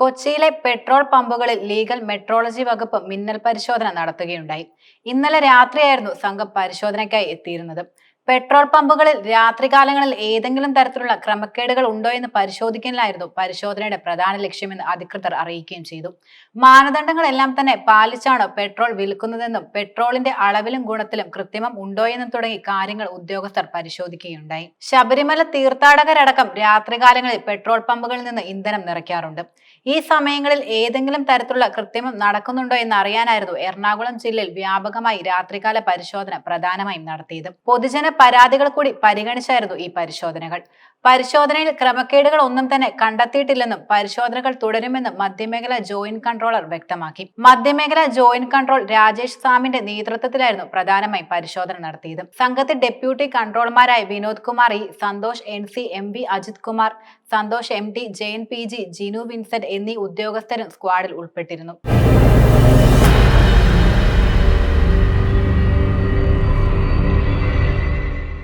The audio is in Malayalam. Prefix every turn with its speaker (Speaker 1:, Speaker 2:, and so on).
Speaker 1: കൊച്ചിയിലെ പെട്രോൾ പമ്പുകളിൽ ലീഗൽ മെട്രോളജി വകുപ്പ് മിന്നൽ പരിശോധന നടത്തുകയുണ്ടായി. ഇന്നലെ രാത്രിയായിരുന്നു സംഘം പരിശോധനയ്ക്കായി എത്തിയിരുന്നത്. പെട്രോൾ പമ്പുകളിൽ രാത്രികാലങ്ങളിൽ ഏതെങ്കിലും തരത്തിലുള്ള ക്രമക്കേടുകൾ ഉണ്ടോ എന്ന് പരിശോധിക്കാനായിരുന്നു പരിശോധനയുടെ പ്രധാന ലക്ഷ്യമെന്ന് അധികൃതർ അറിയിക്കുകയും ചെയ്തു. മാനദണ്ഡങ്ങളെല്ലാം തന്നെ പാലിച്ചാണ് പെട്രോൾ വിൽക്കുന്നതെന്നും പെട്രോളിന്റെ അളവിലും ഗുണത്തിലും കൃത്രിമം ഉണ്ടോ എന്നും തുടങ്ങി കാര്യങ്ങൾ ഉദ്യോഗസ്ഥർ പരിശോധിക്കുകയുണ്ടായി. ശബരിമല തീർത്ഥാടകരടക്കം രാത്രികാലങ്ങളിൽ പെട്രോൾ പമ്പുകളിൽ നിന്ന് ഇന്ധനം നിറയ്ക്കാറുണ്ട്. ഈ സമയങ്ങളിൽ ഏതെങ്കിലും തരത്തിലുള്ള കൃത്രിമം നടക്കുന്നുണ്ടോ എന്ന് അറിയാനായിരുന്നു എറണാകുളം ജില്ലയിൽ വ്യാപകമായി രാത്രികാല പരിശോധന പ്രധാനമായും നടത്തിയത്. പൊതുജന പരാതികൾ കൂടി പരിഗണിച്ചായിരുന്നു ഈ പരിശോധനകൾ. പരിശോധനയിൽ ക്രമക്കേടുകൾ ഒന്നും തന്നെ കണ്ടെത്തിയിട്ടില്ലെന്നും പരിശോധനകൾ തുടരുമെന്നും മധ്യമേഖല ജോയിന്റ് കൺട്രോളർ വ്യക്തമാക്കി. മധ്യമേഖല ജോയിന്റ് കൺട്രോൾ രാജേഷ് സാമിന്റെ നേതൃത്വത്തിലായിരുന്നു പ്രധാനമായും പരിശോധന നടത്തിയത്. സംഘത്തിൽ deputy കൺട്രോളർമാരായ Vinod Kumar E Santhosh N C M V Ajith Kumar Santhosh M T Jayan P G Jinu Vincent എന്നീ ഉദ്യോഗസ്ഥരും സ്ക്വാഡിൽ ഉൾപ്പെട്ടിരുന്നു.